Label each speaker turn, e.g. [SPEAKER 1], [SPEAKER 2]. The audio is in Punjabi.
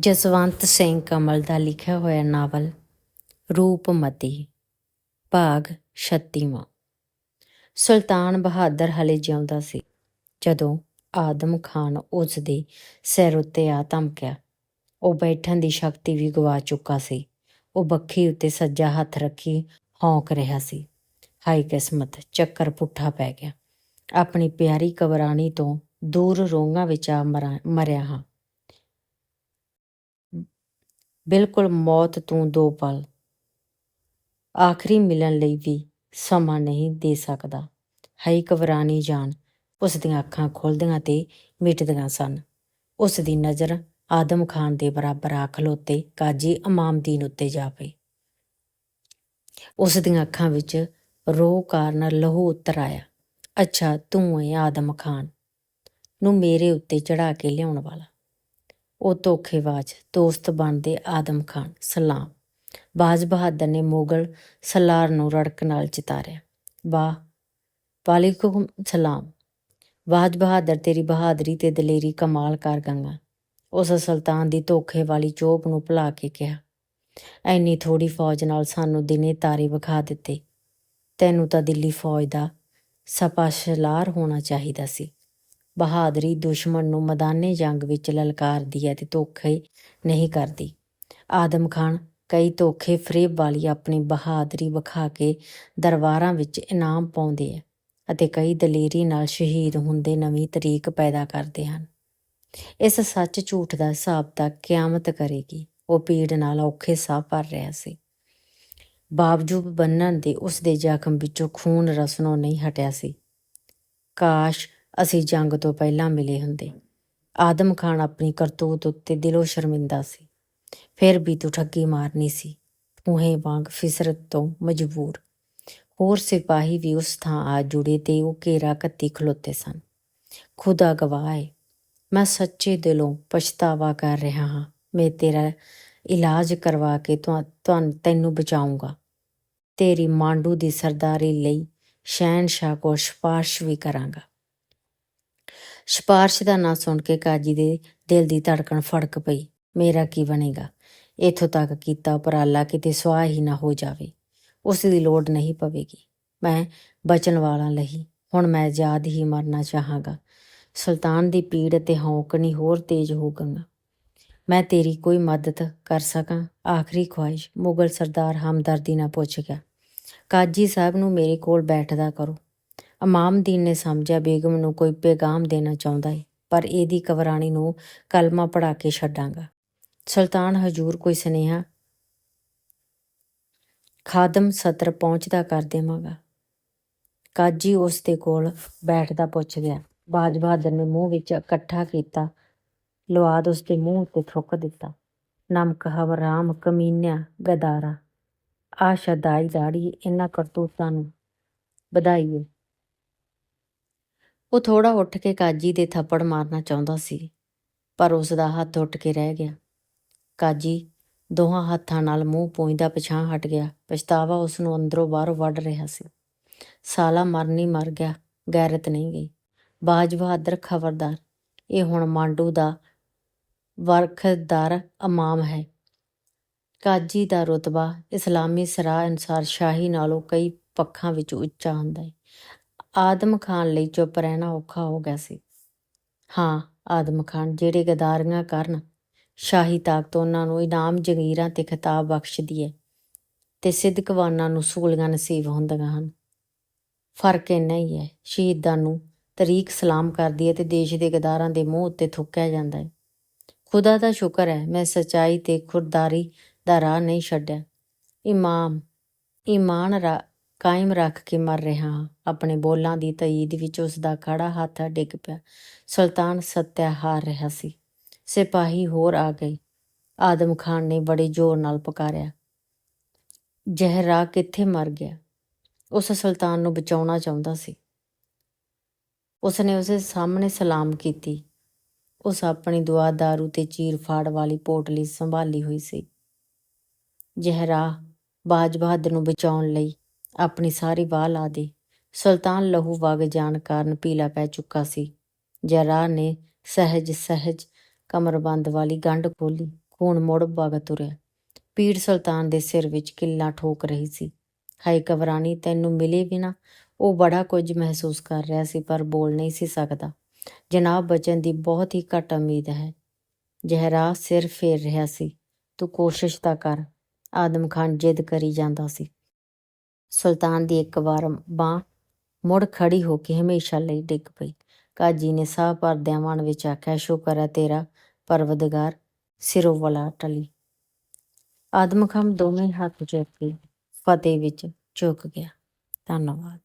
[SPEAKER 1] ਜਸਵੰਤ ਸਿੰਘ ਕਮਲ ਦਾ ਲਿਖਿਆ ਹੋਇਆ ਨਾਵਲ ਰੂਪਮਤੀ ਭਾਗ 36ਵਾਂ ਸੁਲਤਾਨ ਬਹਾਦਰ ਹਲੇ ਜਿਉਂਦਾ ਸੀ, ਜਦੋਂ ਆਦਮ ਖਾਨ ਉਸ ਦੇ ਸਿਰ ਉੱਤੇ ਆ ਧਮਕਿਆ। ਉਹ ਬੈਠਣ ਦੀ ਸ਼ਕਤੀ ਵੀ ਗਵਾ ਚੁੱਕਾ ਸੀ। ਉਹ ਬੱਖੀ ਉੱਤੇ ਸੱਜਾ ਹੱਥ ਰੱਖੀ ਹੌਂਕ ਰਿਹਾ ਸੀ। ਹਾਈ ਕਿਸਮਤ ਚੱਕਰ ਪੁੱਠਾ ਪੈ ਗਿਆ। ਆਪਣੀ ਪਿਆਰੀ ਕਬਰਾਣੀ ਤੋਂ ਦੂਰ ਰੋਂਗਾ ਵਿੱਚ ਆ ਮਰਾਂ- ਮਰਿਆ ਹਾਂ। ਬਿਲਕੁਲ ਮੌਤ ਤੋਂ ਦੋ ਪਲ। ਆਖਰੀ ਮਿਲਣ ਲਈ ਵੀ ਸਮਾਂ ਨਹੀਂ ਦੇ ਸਕਦਾ। ਹਾਈ ਕਵਰਾਨੀ ਜਾਨ ਉਸ ਦੀਆਂ ਅੱਖਾਂ ਖੁੱਲਦੀਆਂ ਤੇ ਮਿਟਦੀਆਂ ਸਨ। ਉਸ ਦੀ ਨਜ਼ਰ ਆਦਮ ਖਾਨ ਦੇ ਬਰਾਬਰ ਆ ਖਲੋਤੇ ਕਾਜੀ ਇਮਾਮਦੀਨ ਉੱਤੇ ਜਾ ਪਈ ਉਸ ਦੀਆਂ ਅੱਖਾਂ ਵਿੱਚ ਰੋਹ ਕਾਰਨ ਲਹੂ ਉਤਰ ਆਇਆ। ਅੱਛਾ, ਤੂੰ ਹੈ ਆਦਮ ਖਾਨ ਨੂੰ ਮੇਰੇ ਉੱਤੇ ਚੜਾ ਕੇ ਲਿਆਉਣ ਵਾਲਾ। ਉਹ ਧੋਖੇਬਾਜ਼, ਦੋਸਤ ਬਣਦੇ ਆਦਮ ਖਾਨ, ਸਲਾਮ। ਬਾਜ਼ ਬਹਾਦਰ ਨੇ ਮੁਗਲ ਸਲਾਰ ਨੂੰ ਰੜਕ ਨਾਲ ਚਿਤਾਰਿਆ ਵਾਹ ਵਾਲੇਕੁਮ ਸਲਾਮ। ਬਾਜ਼ ਬਹਾਦਰ ਤੇਰੀ ਬਹਾਦਰੀ ਤੇ ਦਲੇਰੀ ਕਮਾਲ ਕਰ ਗੰਗਾ। ਉਸ ਸੁਲਤਾਨ ਦੀ ਧੋਖੇ ਵਾਲੀ ਚੋਪ ਨੂੰ ਭੁਲਾ ਕੇ ਕਿਹਾ, ਐਨੀ ਥੋੜੀ ਫੌਜ ਨਾਲ ਸਾਨੂੰ ਦਿਨੇ ਤਾਰੇ ਵਿਖਾ ਦਿੱਤੇ। ਤੈਨੂੰ ਤਾਂ ਦਿੱਲੀ ਫੌਜ ਦਾ ਸਪਾਸ਼ਲਾਰ ਹੋਣਾ ਚਾਹੀਦਾ ਸੀ। ਬਹਾਦਰੀ ਦੁਸ਼ਮਣ ਨੂੰ ਮੈਦਾਨੇ ਜੰਗ ਵਿੱਚ ਲਲਕਾਰਦੀ ਹੈ ਤੇ ਧੋਖੇ ਨਹੀਂ ਕਰਦੀ। ਆਦਮ ਖਾਨ ਕਈ ਧੋਖੇ ਫਰੇਬ ਵਾਲੀ ਆਪਣੀ ਬਹਾਦਰੀ ਵਿਖਾ ਕੇ ਦਰਬਾਰਾਂ ਵਿੱਚ ਇਨਾਮ ਪਾਉਂਦੇ ਹੈ ਅਤੇ ਕਈ ਦਲੇਰੀ ਨਾਲ ਸ਼ਹੀਦ ਹੁੰਦੇ ਨਵੀਂ ਤਰੀਕ ਪੈਦਾ ਕਰਦੇ ਹਨ। ਇਸ ਸੱਚ ਝੂਠ ਦਾ ਹਿਸਾਬ ਤਾਂ ਕਿਆਮਤ ਕਰੇਗੀ। ਉਹ ਪੀੜ ਨਾਲ ਔਖੇ ਸਾਹ ਭਰ ਰਿਹਾ ਸੀ। ਬਾਵਜੂਦ ਬੰਨਣ ਦੇ ਉਸ ਦੇ ਜ਼ਖਮ ਵਿੱਚੋਂ ਖੂਨ ਰਸਨੋਂ ਨਹੀਂ ਹਟਿਆ ਸੀ। ਕਾਸ਼ ਅਸੀਂ ਜੰਗ ਤੋਂ ਪਹਿਲਾਂ ਮਿਲੇ ਹੁੰਦੇ। ਆਦਮ ਖਾਨ ਆਪਣੀ ਕਰਤੂਤ ਉੱਤੇ ਦਿਲੋਂ ਸ਼ਰਮਿੰਦਾ ਸੀ। ਫਿਰ ਵੀ ਤੂੰ ਠੱਗੀ ਮਾਰਨੀ ਸੀ। ਉਹੇ ਵਾਂਗ ਫਿਸਰਤ ਤੋਂ ਮਜਬੂਰ। ਹੋਰ ਸਿਪਾਹੀ ਵੀ ਉਸ ਥਾਂ ਆ ਜੁੜੇ ਤੇ ਉਹ ਘੇਰਾ ਕੱਤੀ ਖਲੋਤੇ ਸਨ। ਖੁਦਾ ਗਵਾਹ ਹੈ ਮੈਂ ਸੱਚੇ ਦਿਲੋਂ ਪਛਤਾਵਾ ਕਰ ਰਿਹਾ ਹਾਂ। ਮੈਂ ਤੇਰਾ ਇਲਾਜ ਕਰਵਾ ਕੇ ਤੁਹਾ- ਤੁਹਾਨੂੰ ਤੈਨੂੰ ਬਚਾਉਂਗਾ। ਤੇਰੀ ਮਾਂਡੂ ਦੀ ਸਰਦਾਰੀ ਲਈ ਸ਼ਹਿਨशाह ਕੋ ਸਿਫਾਰਿਸ਼ ਵੀ ਕਰਾਂਗਾ। ਸਿਫਾਰਿਸ਼ ਦਾ ਨਾਂ ਸੁਣ ਕੇ ਕਾਜੀ ਦੇ ਦਿਲ ਦੀ ਧੜਕਣ ਫੜਕ ਪਈ। ਮੇਰਾ ਕੀ ਬਣੇਗਾ? ਇਥੋਂ ਤੱਕ ਕੀਤਾ ਉਪਰਾਲਾ ਕਿਤੇ ਸਵਾਹ ਹੀ ਨਾ ਹੋ ਜਾਵੇ। ਉਸ ਦੀ ਲੋੜ ਨਹੀਂ ਪਵੇਗੀ। ਮੈਂ ਬਚਨ ਵਾਲਾ ਲਈ ਹੁਣ ਮੈਂ ਆਜ਼ਾਦ ਹੀ ਮਰਨਾ ਚਾਹਾਂਗਾ। ਸੁਲਤਾਨ ਦੀ ਪੀੜ ਤੇ ਹੌਂਕਣੀ ਹੋਰ ਤੇਜ਼ ਹੋ ਗੰਗਾ ਮੈਂ ਤੇਰੀ ਕੋਈ ਮਦਦ ਕਰ ਸਕਾਂ? ਆਖਰੀ ਖੁਆਇਸ਼ ਮੁਗਲ ਸਰਦਾਰ ਹਮਦਰਦੀ ਨਾਲ ਪੁੱਛ ਗਿਆ। ਕਾਜੀ ਸਾਹਿਬ ਨੂੰ ਮੇਰੇ ਕੋਲ ਬੈਠਦਾ ਕਰੋ। ਇਮਾਮਦੀਨ ਨੇ ਸਮਝਿਆ, ਬੇਗਮ ਨੂੰ ਕੋਈ ਪੈਗਾਮ ਦੇਣਾ ਚਾਹੁੰਦਾ ਹੈ ਪਰ ਇਹਦੀ ਕਵਰਾਣੀ ਨੂੰ ਕਲਮਾ ਪੜਾ ਕੇ ਛੱਡਾਂਗਾ। ਸੁਲਤਾਨ ਹਜੂਰ ਕੋਈ ਸੁਨੇਹਾ? ਖਾਦਮ ਸਤਰ ਪਹੁੰਚਦਾ ਕਰ ਦੇਵਾਂਗਾ। ਕਾਜੀ ਉਸ ਦੇ ਕੋਲ ਬੈਠਦਾ ਪੁੱਛ ਗਿਆ। ਬਾਜ ਬਹਾਦਰ ਨੇ ਮੂੰਹ ਵਿੱਚ ਇਕੱਠਾ ਕੀਤਾ, ਲੁਆਦ ਉਸ ਦੇ ਮੂੰਹ ਉੱਤੇ ਥੁੱਕ ਦਿੱਤਾ। ਨਮਕ ਹਵਰਾਮ ਕਮੀਨਿਆ, ਗਦਾਰਾ। ਆ ਸ਼ਦਾਈ ਦਾੜੀ ਇਹਨਾਂ ਕਰਤੂਤਾਂ ਨੂੰ ਵਧਾਈਏ। ਉਹ ਥੋੜਾ ਉੱਠ ਕੇ ਕਾਜੀ ਦੇ ਥੱਪੜ ਮਾਰਨਾ ਚਾਹੁੰਦਾ ਸੀ, ਪਰ ਉਸ ਦਾ ਹੱਥ ਉੱਠ ਕੇ ਰਹਿ ਗਿਆ। ਕਾਜੀ ਦੋਹਾਂ ਹੱਥਾਂ ਨਾਲ ਮੂੰਹ ਪੂੰਝਦਾ ਪਿਛਾਂ ਹਟ ਗਿਆ। ਪਛਤਾਵਾ ਉਸ ਨੂੰ ਅੰਦਰੋਂ ਬਾਹਰੋਂ ਵੱਢ ਰਿਹਾ ਸੀ। ਸਾਲਾ ਮਰਨੀ ਮਰ ਗਿਆ, ਗੈਰਤ ਨਹੀਂ ਗਈ। ਬਾਜ ਬਹਾਦਰ ਖਬਰਦਾਰ, ਇਹ ਹੁਣ ਮਾਂਡੂ ਦਾ ਵਰਖਦਾਰ ਇਮਾਮ ਹੈ। ਕਾਜੀ ਦਾ ਰੁਤਬਾ ਇਸਲਾਮੀ ਸਰਾਹ ਅਨੁਸਾਰ ਸ਼ਾਹੀ ਨਾਲੋਂ ਕਈ ਪੱਖਾਂ ਵਿੱਚ ਉੱਚਾ ਹੁੰਦਾ ਹੈ। ਆਦਮ ਖਾਨ ਲਈ ਚੁੱਪ ਰਹਿਣਾ ਔਖਾ ਹੋ ਗਿਆ ਸੀ। ਹਾਂ, ਆਦਮ ਖਾਨ ਜਿਹੜੇ ਗਦਾਰੀਆਂ ਕਰਨ, ਸ਼ਾਹੀ ਤਾਕਤ ਉਹਨਾਂ ਨੂੰ ਇਨਾਮ ਜਗੀਰਾਂ ਤੇ ਖਿਤਾਬ ਬਖਸ਼ਦੀ ਹੈ ਤੇ ਸਿੱਧਕਵਾਨਾਂ ਨੂੰ ਸੂਲੀਆਂ ਨਸੀਬ ਹੁੰਦੀਆਂ ਹਨ। ਫ਼ਰਕ ਇੰਨਾ ਹੀ ਹੈ, ਸ਼ਹੀਦਾਂ ਨੂੰ ਤਰੀਕ ਸਲਾਮ ਕਰਦੀ ਹੈ ਤੇ ਦੇਸ਼ ਦੇ ਗਦਾਰਾਂ ਦੇ ਮੂੰਹ ਉੱਤੇ ਥੁੱਕਿਆ ਜਾਂਦਾ ਹੈ। ਖੁਦਾ ਦਾ ਸ਼ੁਕਰ ਹੈ, ਮੈਂ ਸਚਾਈ ਤੇ ਖੁਰਦਾਰੀ ਦਾ ਰਾਹ ਨਹੀਂ ਛੱਡਿਆ। ਇਮਾਮ, ਇਮਾਨ ਰਾ ਕਾਇਮ ਰੱਖ ਕੇ ਮਰ ਰਿਹਾ ਹਾਂ। ਆਪਣੇ ਬੋਲਾਂ ਦੀ ਤਈਦ ਵਿੱਚ ਉਸ ਦਾ ਖੜਾ ਹੱਥ ਡਿੱਗ ਪਿਆ। ਸੁਲਤਾਨ ਸੱਤਿਆ ਹਾਰ ਰਿਹਾ ਸੀ। ਸਿਪਾਹੀ ਹੋਰ ਆ ਗਏ। ਆਦਮ ਖਾਨ ਨੇ ਬੜੇ ਜ਼ੋਰ ਨਾਲ ਪੁਕਾਰਿਆ, ਜ਼ਹਿਰਾ ਕਿੱਥੇ ਮਰ ਗਿਆ? ਉਸ ਸੁਲਤਾਨ ਨੂੰ ਬਚਾਉਣਾ ਚਾਹੁੰਦਾ ਸੀ। ਉਸਨੇ ਉਸੇ ਸਾਹਮਣੇ ਸਲਾਮ ਕੀਤੀ। ਉਸ ਆਪਣੀ ਦੁਆ ਦਾਰੂ ਤੇ ਚੀਰ ਫਾੜ ਵਾਲੀ ਪੋਟਲੀ ਸੰਭਾਲੀ ਹੋਈ ਸੀ। ਜ਼ਹਿਰਾ ਬਾਜ ਬਹਾਦਰ ਨੂੰ ਬਚਾਉਣ ਲਈ ਆਪਣੀ ਸਾਰੀ ਵਾਹ ਲਾ ਦੀ। ਸੁਲਤਾਨ ਲਹੂ ਵਗ ਜਾਣ ਕਾਰਨ ਪੀਲਾ ਪੈ ਚੁੱਕਾ ਸੀ। ਜ਼ਹਿਰਾ ਨੇ ਸਹਿਜ ਸਹਿਜ ਕਮਰਬੰਦ ਵਾਲੀ ਗੰਢ ਖੋਲੀ ਖੂਨ ਮੁੜ ਵਗ ਤੁਰਿਆ। ਪੀੜ ਸੁਲਤਾਨ ਦੇ ਸਿਰ ਵਿੱਚ ਕਿੱਲਾ ਠੋਕ ਰਹੀ ਸੀ। ਹਾਈ ਕਵਰਾਨੀ, ਤੈਨੂੰ ਮਿਲੇ ਬਿਨਾ ਉਹ ਬੜਾ ਕੁਝ ਮਹਿਸੂਸ ਕਰ ਰਿਹਾ ਸੀ, ਪਰ ਬੋਲ ਨਹੀਂ ਸੀ ਸਕਦਾ। ਜਨਾਬ ਬਚਨ ਦੀ ਬਹੁਤ ਹੀ ਘੱਟ ਉਮੀਦ ਹੈ। ਜਹਰਾ ਸਿਰ ਫੇਰ ਰਿਹਾ ਸੀ। ਤੂੰ ਕੋਸ਼ਿਸ਼ ਤਾਂ ਕਰ। ਆਦਮ ਖਾਨ ਜਿੱਦ ਕਰੀ ਜਾਂਦਾ ਸੀ। ਸੁਲਤਾਨ ਦੀ ਇੱਕ ਵਾਰ ਬਾਹ ਮੁੜ ਖੜੀ ਹੋ ਕੇ ਹਮੇਸ਼ਾ ਲਈ ਡਿੱਗ ਪਈ। ਕਾਜੀ ਨੇ ਸਾਹ ਭਰਦਿਆਂ ਮਨ ਵਿੱਚ ਆਖਿਆ, ਸ਼ੁਕਰ ਹੈ ਤੇਰਾ ਪਰਵਦਗਾਰ ਸਿਰੋਂ ਵਾਲਾ ਟਲੀ। ਆਦਮਖਮ ਦੋਵੇਂ ਹੱਥ ਚੁੱਕ ਕੇ ਫਤਿਹ ਵਿੱਚ ਝੁਕ ਗਿਆ। ਧੰਨਵਾਦ।